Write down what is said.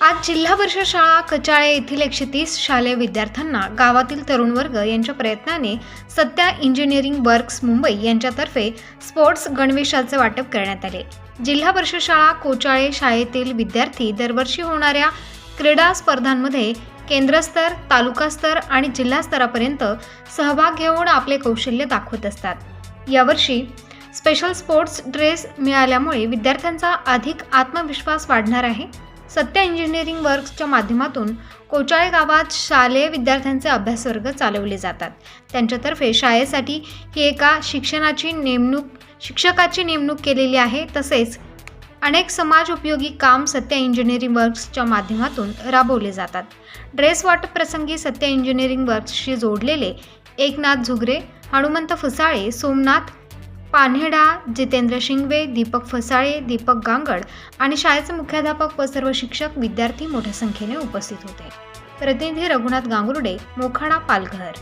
आज जिल्हा परिषद शाळा कचाळे येथील एकशे तीस शालेय विद्यार्थ्यांना गावातील तरुण वर्ग यांच्या प्रयत्नाने सत्या इंजिनिअरिंग वर्क्स मुंबई यांच्यातर्फे स्पोर्ट्स गणवेशाचे वाटप करण्यात आले. जिल्हा परिषद शाळा कोचाळे शाळेतील विद्यार्थी दरवर्षी होणाऱ्या क्रीडा स्पर्धांमध्ये केंद्रस्तर तालुकास्तर आणि जिल्हा स्तरापर्यंत सहभाग घेऊन आपले कौशल्य दाखवत असतात. यावर्षी स्पेशल स्पोर्ट्स ड्रेस मिळाल्यामुळे विद्यार्थ्यांचा अधिक आत्मविश्वास वाढणार आहे. सत्य इंजिनिअरिंग वर्क्सच्या माध्यमातून कोचाळे गावात शालेय विद्यार्थ्यांचे अभ्यासवर्ग चालवले जातात. त्यांच्यातर्फे शाळेसाठी ही एका शिक्षणाची नेमणूक शिक्षकाची नेमणूक केलेली आहे. तसेच अनेक समाज उपयोगी काम सत्य इंजिनिअरिंग वर्क्सच्या माध्यमातून राबवले जातात. ड्रेस वाटप प्रसंगी सत्य इंजिनिअरिंग वर्क्सशी जोडलेले एकनाथ झुगरे हनुमंत फुसाळे सोमनाथ पान्हेडा जितेंद्र शिंगवे दीपक फसाळे दीपक गांगड आणि शाळेचे मुख्याध्यापक व सर्व शिक्षक विद्यार्थी मोठ्या संख्येने उपस्थित होते. प्रतिनिधी रघुनाथ गांगुर्डे मोखाडा पालघर.